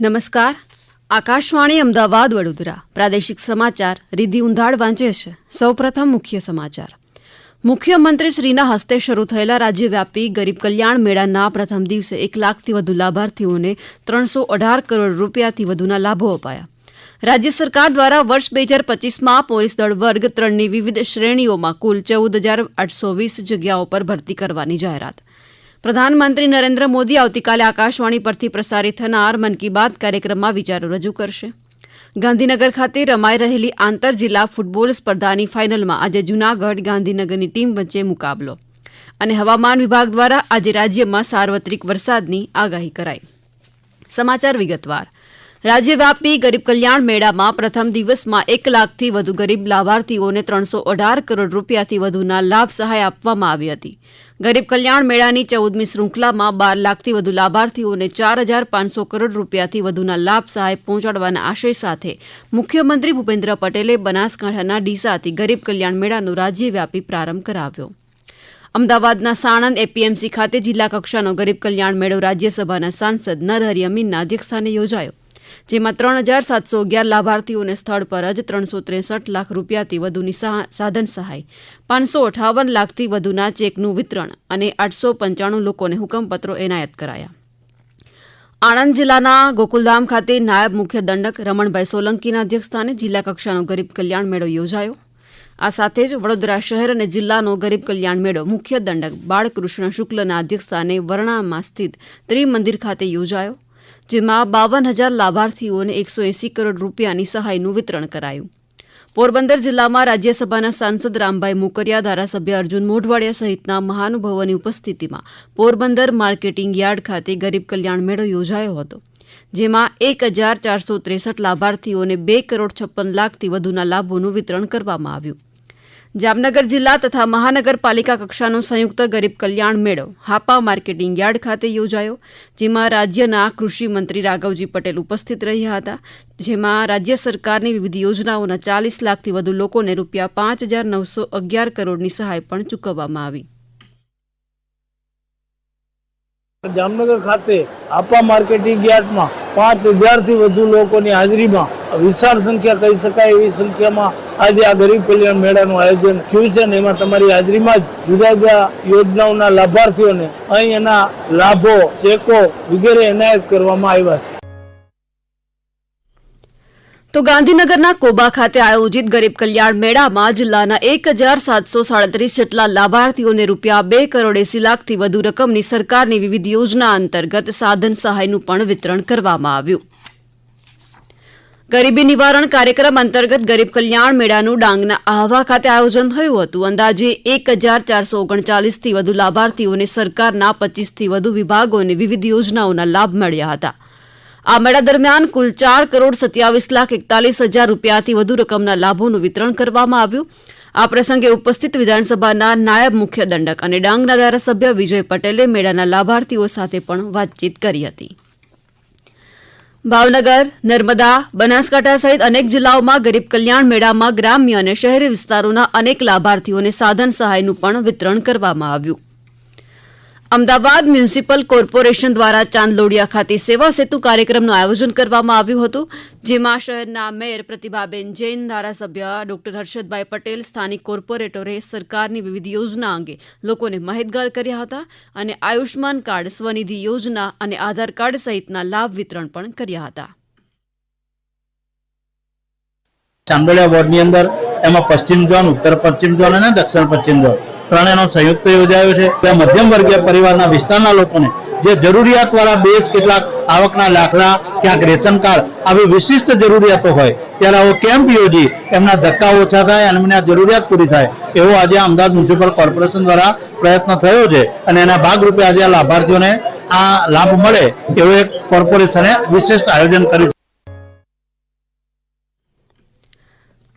નમસ્કાર. આકાશવાણી અમદાવાદ, વડોદરા. પ્રાદેશિક સમાચાર રિધિ ઉંધાડ વાંચે છે. સૌપ્રથમ મુખ્ય સમાચાર. મુખ્યમંત્રી શ્રીના હસ્તે શરૂ થયેલા રાજ્યવ્યાપી ગરીબ કલ્યાણ મેળાના પ્રથમ દિવસે એક લાખથી વધુ લાભાર્થીઓને ત્રણસો અઢાર કરોડ રૂપિયાથી વધુના લાભો અપાયા. રાજ્ય સરકાર દ્વારા વર્ષ બે હજાર પચીસમાં પોલીસ દળ વર્ગ ત્રણની વિવિધ શ્રેણીઓમાં કુલ ચૌદ હજાર આઠસો વીસ જગ્યાઓ પર ભરતી કરવાની જાહેરાત. પ્રધાનમંત્રી નરેન્દ્ર મોદી આવતીકાલે આકાશવાણી પરથી પ્રસારિત થનાર મન કી બાત કાર્યક્રમમાં વિચારો રજૂ કરશે. ગાંધીનગર ખાતે રમાઈ રહેલી આંતર જિલ્લા ફૂટબોલ સ્પર્ધાની ફાઇનલમાં આજે જૂનાગઢ ગાંધીનગરની ટીમ વચ્ચે મુકાબલો અને હવામાન વિભાગ દ્વારા આજે રાજ્યમાં સાર્વત્રિક વરસાદની આગાહી કરાઈ. સમાચાર વિગતવાર. રાજ્યવ્યાપી ગરીબ કલ્યાણ મેળામાં પ્રથમ દિવસમાં એક લાખથી વધુ ગરીબ લાભાર્થીઓને ત્રણસો અઢાર કરોડ રૂપિયાથી વધુના લાભ સહાય આપવામાં આવી હતી. ગરીબ કલ્યાણ મેળાની ચૌદમી શૃંખલામાં બાર લાખથી વધુ લાભાર્થીઓને ચાર હજાર પાંચસો કરોડ રૂપિયાથી વધુના લાભ સહાય પહોંચાડવાના આશય સાથે મુખ્યમંત્રી ભૂપેન્દ્ર પટેલે બનાસકાંઠાના ડીસાથી ગરીબ કલ્યાણ મેળાનો રાજ્યવ્યાપી પ્રારંભ કરાવ્યો. અમદાવાદના સાણંદ એપીએમસી ખાતે જિલ્લા કક્ષાનો ગરીબ કલ્યાણ મેળો રાજ્યસભાના સાંસદ નરહરિ અમીનના અધ્યક્ષસ્થાને યોજાયો. જેમાં ત્રણ હજાર સાતસો અગિયાર લાભાર્થીઓને સ્થળ પર જ ત્રણસો ત્રેસઠ લાખ રૂપિયાથી વધુની સાધન સહાય, પાંચસો અઠાવન લાખથી વધુના ચેકનું વિતરણ અને આઠસો પંચાણું લોકોને હુકમપત્રો એનાયત કરાયા. આણંદ જિલ્લાના ગોકુલધામ ખાતે નાયબ મુખ્ય દંડક રમણભાઈ સોલંકીના અધ્યક્ષસ્થાને જિલ્લા કક્ષાનો ગરીબ કલ્યાણ મેળો યોજાયો. આ સાથે જ વડોદરા શહેર અને જિલ્લાનો ગરીબ કલ્યાણ મેળો મુખ્ય દંડક બાળકૃષ્ણ શુક્લના અધ્યક્ષસ્થાને વરણામાં સ્થિત ત્રિમંદિર ખાતે યોજાયો. જેમાં બાવન હજાર લાભાર્થીઓને એકસો એંસી કરોડ રૂપિયાની સહાયનું વિતરણ કરાયું. પોરબંદર જિલ્લામાં રાજ્યસભાના સાંસદ રામભાઈ મુકરિયા, ધારાસભ્ય અર્જુન મોઢવાડિયા સહિતના મહાનુભાવોની ઉપસ્થિતિમાં પોરબંદર માર્કેટિંગ યાર્ડ ખાતે ગરીબ કલ્યાણ મેળો યોજાયો હતો, જેમાં એક હજાર ચારસો ત્રેસઠ લાભાર્થીઓને બે કરોડ છપ્પન લાખથી વધુના લાભોનું વિતરણ કરવામાં આવ્યું. જામનગર જિલ્લા તથા મહાનગરપાલિકા કક્ષાનો સંયુક્ત ગરીબ કલ્યાણ મેળો હાપા માર્કેટિંગ યાર્ડ ખાતે યોજાયો, જેમાં રાજ્યના કૃષિ મંત્રી રાઘવજી પટેલ ઉપસ્થિત રહ્યા હતા, જેમાં રાજ્ય સરકારની વિવિધ યોજનાઓના ચાલીસ લાખથી વધુ લોકોને રૂપિયા પાંચ હજાર નવસો અગિયાર કરોડની સહાય પણ ચૂકવવામાં આવી. જામનગર ખાતે આપા માર્કેટિંગ યાર્ડમાં પાંચ હજારથી વધુ લોકોની હાજરીમાં વિશાળ સંખ્યા કહી શકાય એવી સંખ્યામાં આજે આ ગરીબ કલ્યાણ મેળાનું આયોજન થયું છે ને એમાં તમારી હાજરીમાં જ જુદા જુદા યોજનાઓના લાભાર્થીઓને અહીં એના લાભો, ચેકો વગેરે એનાયત કરવામાં આવ્યા છે. તો ગાંધીનગરના કોબા ખાતે આયોજિત ગરીબ કલ્યાણ મેળામાં જિલ્લાના એક હજાર સાતસો સાડત્રીસ જેટલા લાભાર્થીઓને રૂપિયા બે કરોડ એસી લાખથી વધુ રકમની સરકારની વિવિધ યોજના અંતર્ગત સાધન સહાયનું પણ વિતરણ કરવામાં આવ્યું. ગરીબી નિવારણ કાર્યક્રમ અંતર્ગત ગરીબ કલ્યાણ મેળાનું ડાંગના આહવા ખાતે આયોજન થયું હતું. અંદાજે એક હજાર ચારસો ઓગણચાલીસથી વધુ લાભાર્થીઓને સરકારના પચીસથી વધુ વિભાગોને વિવિધ યોજનાઓના લાભ મળ્યા હતા. આ મેળા દરમિયાન કુલ ચાર કરોડ સત્યાવીસ લાખ એકતાલીસ હજાર રૂપિયાથી વધુ રકમના લાભોનું વિતરણ કરવામાં આવ્યું. આ પ્રસંગે ઉપસ્થિત વિધાનસભાના નાયબ મુખ્ય દંડક અને ડાંગના ધારાસભ્ય વિજય પટેલે મેળાના લાભાર્થીઓ સાથે પણ વાતચીત કરી હતી. ભાવનગર, નર્મદા, બનાસકાંઠા સહિત અનેક જિલ્લાઓમાં ગરીબ કલ્યાણ મેળામાં ગ્રામ્ય અને શહેરી વિસ્તારોના અનેક લાભાર્થીઓને સાધન સહાયનું પણ વિતરણ કરવામાં આવ્યું. અમદાવાદ મ્યુનિસિપલ કોર્પોરેશન દ્વારા ચાંદલોડિયા ખાતે સેવા સેતુ કાર્યક્રમનું આયોજન કરવામાં આવ્યું હતું, જેમાં શહેરના મેયર પ્રતિભાબેન જૈન, ધારાસભ્ય ડોક્ટર હર્ષદભાઈ પટેલ, સ્થાનિક કોર્પોરેટરે સરકારની વિવિધ યોજના અંગે લોકોને માહિતગાર કર્યા હતા અને આયુષ્માન કાર્ડ, સ્વનિધિ યોજના અને આધાર કાર્ડ સહિતના લાભ વિતરણ પણ કર્યા હતા. ચાંદોડિયા વોર્ડની અંદર, એમાં પશ્ચિમ ઝોન, ઉત્તર પશ્ચિમ ઝોન અને દક્ષિણ પશ્ચિમ ઝોન. ત્રણેયનો સંયુક્ત યોજાયો છે. ત્યાં મધ્યમ વર્ગીય પરિવારના વિસ્તારના લોકોને જે જરૂરિયાત વાળા બેઝ કેટલાક આવકના દાખલા, ક્યાંક રેશન કાર્ડ આવી વિશિષ્ટ જરૂરિયાતો હોય, ત્યારે આવો કેમ્પ યોજી એમના ધક્કા ઓછા થાય અને એમની આ જરૂરિયાત પૂરી થાય, એવો આજે અમદાવાદ મ્યુનિસિપલ કોર્પોરેશન દ્વારા પ્રયત્ન થયો છે અને એના ભાગરૂપે આજે આ લાભાર્થીઓને આ લાભ મળે એવું એક કોર્પોરેશને વિશિષ્ટ આયોજન કર્યું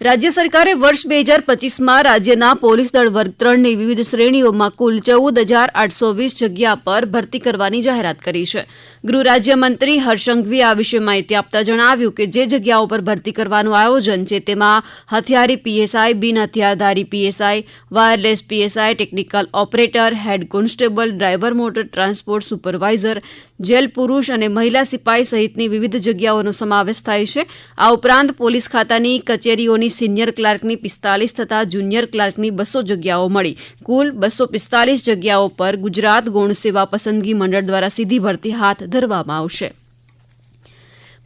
રાજ્ય સરકારે વર્ષ બે હજાર પચીસમાં રાજ્યના પોલીસ દળ વર્ગ ત્રણની વિવિધ શ્રેણીઓમાં કુલ ચૌદ હજાર આઠસો વીસ જગ્યા પર ભરતી કરવાની જાહેરાત કરી છે. ગૃહ રાજ્યમંત્રી હર્ષંઘવી આ વિશે માહિતી આપતા જણાવ્યું કે જે જગ્યાઓ પર ભરતી કરવાનું આયોજન છે તેમાં હથિયારી પીએસઆઈ, બિન હથિયારધારી PSI, wireless PSI, technical operator, head constable, driver, motor transport supervisor, jail પુરુષ અને મહિલા સિપાઈ સહિતની વિવિધ જગ્યાઓનો સમાવેશ થાય છે. આ ઉપરાંત પોલીસ ખાતાની કચેરીઓની સિનિયર ક્લાર્કની પિસ્તાલીસ તથા જુનિયર ક્લાર્કની બસો જગ્યાઓ મળી. કુલ બસો પિસ્તાલીસ જગ્યાઓ પર ગુજરાત ગૌણ સેવા પસંદગી મંડળ દ્વારા સીધી ભરતી હાથ ધરવામાં આવશે.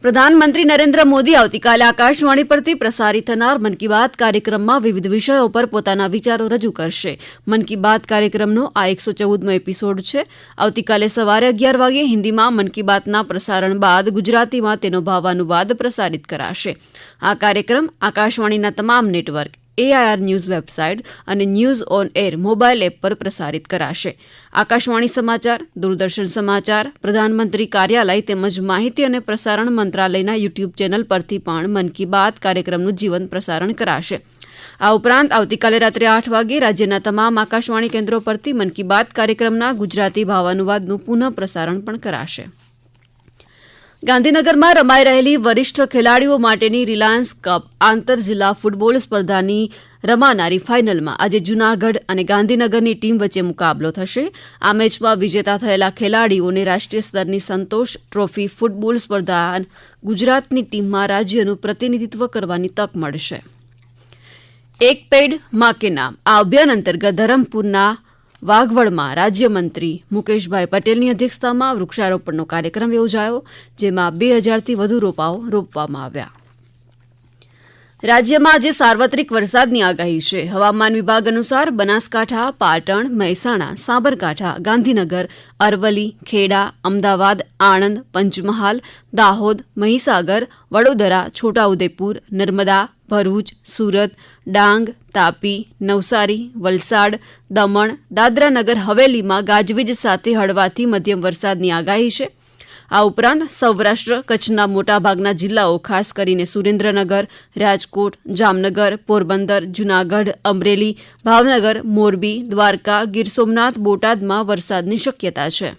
પ્રધાનમંત્રી નરેન્દ્ર મોદી આવતીકાલે આકાશવાણી પરથી પ્રસારિત થનાર મન કી બાત કાર્યક્રમમાં વિવિધ વિષયો પર પોતાના વિચારો રજૂ કરશે. મન કી બાત કાર્યક્રમનો આ એકસો ચૌદમો એપિસોડ છે. આવતીકાલે સવારે અગિયાર વાગે હિન્દીમાં મન કી બાતના પ્રસારણ બાદ ગુજરાતીમાં તેનો ભાવાનુવાદ પ્રસારિત કરાશે. આ કાર્યક્રમ આકાશવાણીના તમામ નેટવર્ક એઆઈઆર ન્યૂઝ વેબસાઇટ અને news on air mobile app પર પ્રસારિત કરાશે. આકાશવાણી સમાચાર, દૂરદર્શન સમાચાર, પ્રધાનમંત્રી કાર્યાલય તેમજ માહિતી અને પ્રસારણ મંત્રાલયના યુટ્યુબ ચેનલ પરથી પણ મન કી બાત કાર્યક્રમનું જીવંત પ્રસારણ કરાશે. આ ઉપરાંત આવતીકાલે રાત્રે આઠ વાગે રાજ્યના તમામ આકાશવાણી કેન્દ્રો પરથી મન કી બાત કાર્યક્રમના ગુજરાતી ભાવાનુવાદનું પુનઃ પ્રસારણ પણ કરાશે. ગાંધીનગરમાં રમાઈ રહેલી વરિષ્ઠ ખેલાડીઓ માટેની રિલાયન્સ કપ આંતર જિલ્લા ફૂટબોલ સ્પર્ધાની રમાનારી ફાઇનલમાં આજે જૂનાગઢ અને ગાંધીનગરની ટીમ વચ્ચે મુકાબલો થશે. આ મેચમાં વિજેતા થયેલા ખેલાડીઓને રાષ્ટ્રીય સ્તરની સંતોષ ટ્રોફી ફૂટબોલ સ્પર્ધા ગુજરાતની ટીમમાં રાજ્યનું પ્રતિનિધિત્વ કરવાની તક મળશે. એક પેડમાં કે નામ આ અભિયાન અંતર્ગત ધરમપુરના વાઘવડમાં રાજ્યમંત્રી મુકેશભાઈ પટેલની અધ્યક્ષતામાં વૃક્ષારોપણનો કાર્યક્રમ યોજાયો, જેમાં બે હજારથી વધુ રોપાઓ રોપવામાં આવ્યા. રાજ્યમાં આજે સાર્વત્રિક વરસાદની આગાહી છે. હવામાન વિભાગ અનુસાર બનાસકાંઠા, પાટણ, મહેસાણા, સાબરકાંઠા, ગાંધીનગર અરવલી ખેડા, અમદાવાદ, આણંદ, પંચમહાલ, દાહોદ, મહીસાગર, વડોદરા, છોટાઉદેપુર, નર્મદા, ભરૂચ, સુરત, ડાંગ, તાપી, નવસારી, વલસાડ, દમણ, દાદરાનગર, હવેલીમાં ગાજવીજ સાથે હળવાથી મધ્યમ વરસાદની આગાહી છે. આ ઉપરાંત સૌરાષ્ટ્ર, કચ્છના મોટાભાગના જિલ્લાઓ, ખાસ કરીને સુરેન્દ્રનગર, રાજકોટ, જામનગર, પોરબંદર, જૂનાગઢ, અમરેલી, ભાવનગર, મોરબી, દ્વારકા, ગીર સોમનાથ, બોટાદમાં વરસાદની શક્યતા છે.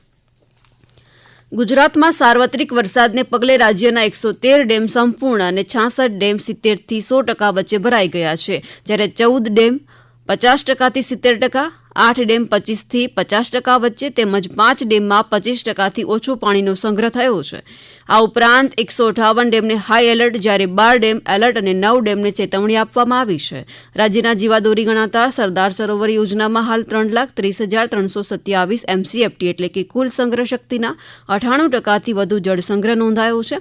ગુજરાતમાં સાર્વત્રિક વરસાદને પગલે રાજ્યના એકસો તેર ડેમ સંપૂર્ણ અને છાસઠ ડેમ સિત્તેરથી સો ટકા વચ્ચે ભરાઈ ગયા છે. જ્યારે ચૌદ ડેમ પચાસ ટકાથી સિત્તેર ટકા આઠ ડેમ પચીસથી પચાસ ટકા વચ્ચે તેમજ પાંચ ડેમમાં પચીસ ટકાથી ઓછો પાણીનો સંગ્રહ થયો છે. આ ઉપરાંત એકસો અઠાવન ડેમને હાઈ એલર્ટ જ્યારે બાર ડેમ એલર્ટ અને નવ ડેમને ચેતવણી આપવામાં આવી છે. રાજ્યના જીવાદોરી ગણાતા સરદાર સરોવર યોજનામાં હાલ ત્રણ લાખ ત્રીસ હજાર ત્રણસો સત્યાવીસ એમસીએફટી એટલે કે કુલ સંગ્રહ શક્તિના અઠાણું ટકાથી વધુ જળ સંગ્રહ નોંધાયો છે.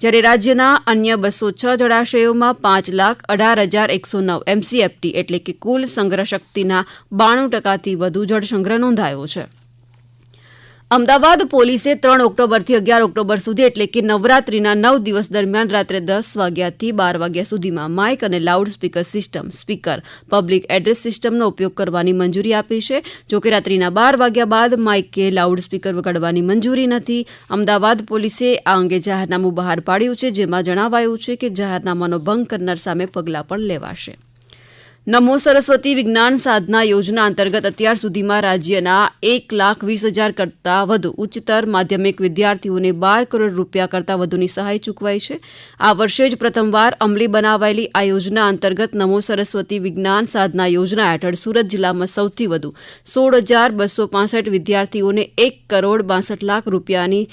જ્યારે રાજ્યના અન્ય બસો છ જળાશયોમાં પાંચ લાખ અઢાર હજાર એકસો નવ એમસીએફટી એટલે કે કુલ સંગ્રહ શક્તિના બાણું ટકાથી વધુ જળસંગ્રહ નોંધાયો છે. અમદાવાદ પોલીસે ત્રણ ઓક્ટોબરથી અગિયાર ઓક્ટોબર સુધી એટલે કે નવરાત્રીના નવ દિવસ દરમિયાન રાત્રે દસ વાગ્યાથી બાર વાગ્યા સુધીમાં માઇક અને loud speaker system, speaker, public address સિસ્ટમનો ઉપયોગ કરવાની મંજૂરી આપી છે. જોકે રાત્રિના બાર વાગ્યા બાદ માઇક કે લાઉડ સ્પીકર વગાડવાની મંજૂરી નથી. અમદાવાદ પોલીસે આ અંગે જાહેરનામું બહાર પાડ્યું છે, જેમાં જણાવાયું છે કે જાહેરનામાનો ભંગ કરનાર સામે પગલાં પણ લેવાશે. નમો સરસ્વતી વિજ્ઞાન સાધના યોજના અંતર્ગત અત્યાર સુધીમાં રાજ્યના એક લાખ વીસ હજાર કરતાં વધુ ઉચ્ચતર માધ્યમિક વિદ્યાર્થીઓને બાર કરોડ રૂપિયા કરતાં વધુની સહાય ચૂકવાઈ છે. આ વર્ષે જ પ્રથમવાર અમલી બનાવાયેલી આ યોજના અંતર્ગત નમો સરસ્વતી વિજ્ઞાન સાધના યોજના હેઠળ સુરત જિલ્લામાં સૌથી વધુ સોળ હજાર બસો પાસઠ વિદ્યાર્થીઓને એક કરોડ બાસઠ લાખ રૂપિયાની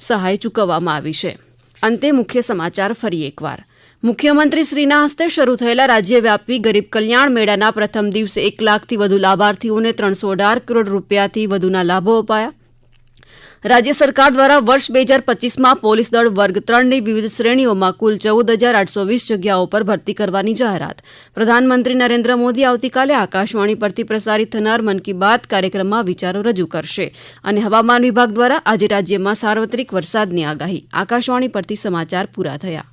સહાય ચૂકવવામાં આવી છે. અંતે મુખ્ય સમાચાર ફરી એકવાર. મુખ્યમંત્રી શ્રીના હસ્તે શરૂ થયેલા રાજ્યવ્યાપી ગરીબ કલ્યાણ મેળાના પ્રથમ દિવસે એક લાખથી વધુ લાભાર્થીઓને ત્રણસો અઢાર કરોડ રૂપિયાથી વધુના લાભો અપાયા. રાજ્ય સરકાર દ્વારા વર્ષ બે હજાર પચીસમાં પોલીસ દળ વર્ગ ત્રણની વિવિધ શ્રેણીઓમાં કુલ ચૌદ હજાર આઠસો વીસ જગ્યાઓ પર ભરતી કરવાની જાહેરાત. પ્રધાનમંત્રી નરેન્દ્ર મોદી આવતીકાલે આકાશવાણી પરથી પ્રસારિત થનાર મન કી બાત કાર્યક્રમમાં વિચારો રજૂ કરશે અને હવામાન વિભાગ દ્વારા આજે રાજ્યમાં સાર્વત્રિક વરસાદની આગાહી. આકાશવાણી પરથી સમાચાર પૂરા થયા.